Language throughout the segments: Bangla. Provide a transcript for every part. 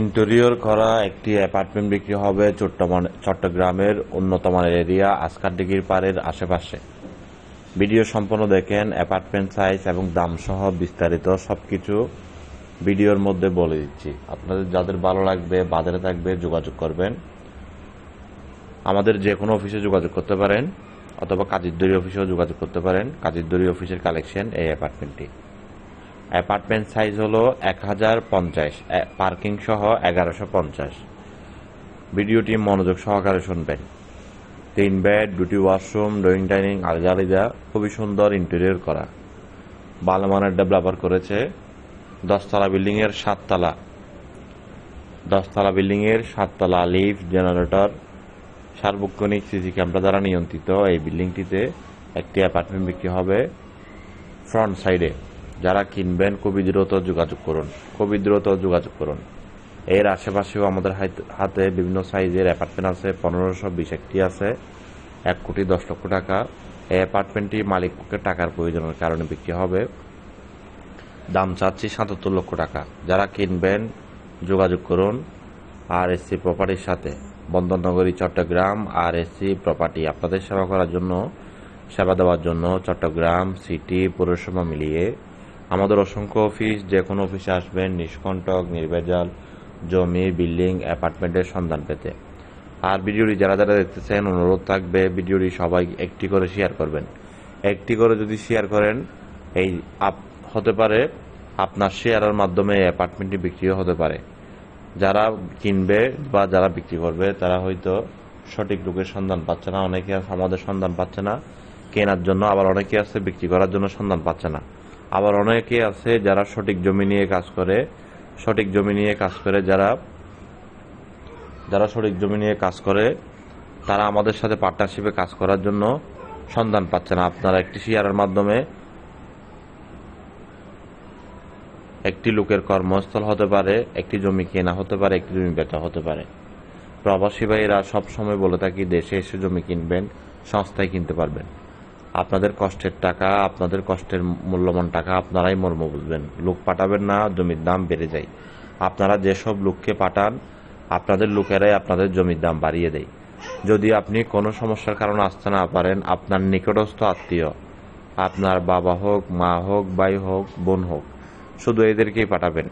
ইন্টেরিয়র করা একটি অ্যাপার্টমেন্ট বিক্রি হবে চট্টগ্রামের উন্নত মানের এরিয়া আসকার ডিগির পাড়ের আশেপাশে। ভিডিও সম্পূর্ণ দেখেন, অ্যাপার্টমেন্ট সাইজ এবং দাম সহ বিস্তারিত সবকিছু ভিডিওর মধ্যে বলে দিচ্ছি। আপনাদের যাদের ভালো লাগবে, বাজারে থাকবে, যোগাযোগ করবেন। আমাদের যে কোনো অফিসে যোগাযোগ করতে পারেন, অথবা কাজিরদরি অফিসেও যোগাযোগ করতে পারেন। কাজিরদরি অফিসের কালেকশন এই অ্যাপার্টমেন্টটি। অ্যাপার্টমেন্ট সাইজ হলো এক হাজার পঞ্চাশ পার্কিং সহ এগারোশো পঞ্চাশ। ভিডিওটি মনোযোগ সহকারে শুনবেন। তিন বেড, দুটি ওয়াশরুম, ড্রয়িং ডাইনিং আলাদা আলাদা খুবই সুন্দর ইন্টেরিয়র করা। ভালো মানের ডেভেলপার করেছে। দশতলা বিল্ডিংয়ের সাততলা। দশতলা বিল্ডিংয়ের সাততলা লিফট, জেনারেটর, সার্বক্ষণিক সিসি ক্যামেরা দ্বারা নিয়ন্ত্রিত। এই বিল্ডিংটিতে একটি অ্যাপার্টমেন্ট বিক্রি হবে ফ্রন্ট সাইডে। যারা কিনবেন, খুবই দ্রুত যোগাযোগ করুন। খুবই দ্রুত যোগাযোগ করুন। এর আশেপাশেও আমাদের হাত- হাতে বিভিন্ন সাইজের অ্যাপার্টমেন্ট আছে। পনেরোশো বিশ একটি আছে। এক কোটি দশ লক্ষ টাকা। এই অ্যাপার্টমেন্টটি মালিককে টাকার প্রয়োজনের কারণে বিক্রি হবে। দাম চাচ্ছি সাতাত্তর লক্ষ টাকা। যারা কিনবেন, যোগাযোগ করুন। আর এসসি প্রপার্টির সাথে। বন্দরনগরী, চট্টগ্রাম আর এসসি প্রপার্টি। আপনাদের সেবা করার জন্য, সেবা দেওয়ার জন্য চট্টগ্রাম সিটি পৌরসভা মিলিয়ে আমাদের অসংখ্য অফিস যে কোনো অফিসে আসবেন নিষ্কণ্টক, নির্ভেজাল, জমি, বিল্ডিং, অ্যাপার্টমেন্টের সন্ধান পেতে। আর ভিডিওটি যারা যারা দেখতেছেন, অনুরোধ থাকবে ভিডিওটি সবাই একটি করে শেয়ার করবেন। একটি করে যদি শেয়ার করেন, এই আপ হতে পারে আপনার শেয়ারের মাধ্যমে অ্যাপার্টমেন্টটি বিক্রিও হতে পারে। যারা কিনবে বা যারা বিক্রি করবে, তারা হয়তো সঠিক লোকের সন্ধান পাচ্ছে না, অনেকে আছে আমাদের সন্ধান পাচ্ছে না, কেনার জন্য আবার অনেকে আছে বিক্রি করার জন্য সন্ধান পাচ্ছে না। আবার অনেকে আছে যারা সঠিক জমি নিয়ে কাজ করে, সঠিক জমি নিয়ে কাজ করে যারা যারা সঠিক জমি নিয়ে কাজ করে, তারা আমাদের সাথে পার্টনারশিপে কাজ করার জন্য সন্ধান পাচ্ছে না। আপনারা একটি শেয়ারের মাধ্যমে একটি লোকের কর্মস্থল হতে পারে, একটি জমি কেনা হতে পারে, একটি জমি বেচা হতে পারে। প্রবাসী ভাইয়েরা সবসময় বলে থাকি, দেশে এসে জমি কিনবেন, সংস্থায় কিনতে পারবেন। আপনাদের কষ্টের টাকা, আপনাদের কষ্টের মূল্যবান টাকা আপনারাই মর্ম বুঝবেন। লোক পাঠাবেন না, জমির দাম বেড়ে যায়। আপনারা যেসব লোককে পাঠান, আপনাদের লোকেরাই আপনাদের জমির দাম বাড়িয়ে দেয়। যদি আপনি কোনো সমস্যার কারণে আসতে না পারেন, আপনার নিকটস্থ আত্মীয়, আপনার বাবা হোক, মা হোক, ভাই হোক, বোন হোক, শুধু এদেরকেই পাঠাবেন।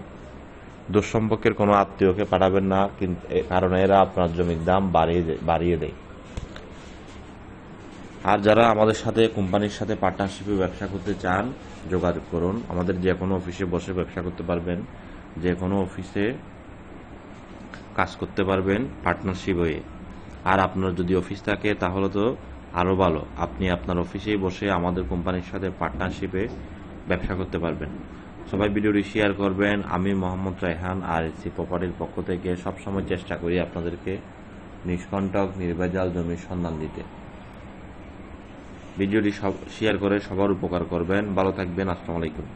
দুঃসম্পর্কের কোনো আত্মীয়কে পাঠাবেন না, কিন্তু কারণ এরা আপনার জমির দাম বাড়িয়ে বাড়িয়ে দেয়। আর যারা আমাদের সাথে, কোম্পানির সাথে পার্টনারশিপে ব্যবসা করতে চান, যোগাযোগ করুন। আমাদের যে কোনো অফিসে বসে ব্যবসা করতে পারবেন। যে কোনো অফিসে কাজ করতে পারবেন পার্টনারশিপ হয়ে। আর আপনার যদি অফিস থাকে, তাহলে তো আরও ভালো। আপনি আপনার অফিসেই বসে আমাদের কোম্পানির সাথে পার্টনারশিপে ব্যবসা করতে পারবেন। সবাই ভিডিওটি শেয়ার করবেন। আমি মোহাম্মদ রায়হান আর এসি প্রপার্টির পক্ষ থেকে সবসময় চেষ্টা করি আপনাদেরকে নিষ্কণ্টক, নির্ভেজাল জমির সন্ধান দিতে। ভিডিওটি শেয়ার করে সবার উপকার করবেন। ভালো থাকবেন। আসসালামু আলাইকুম।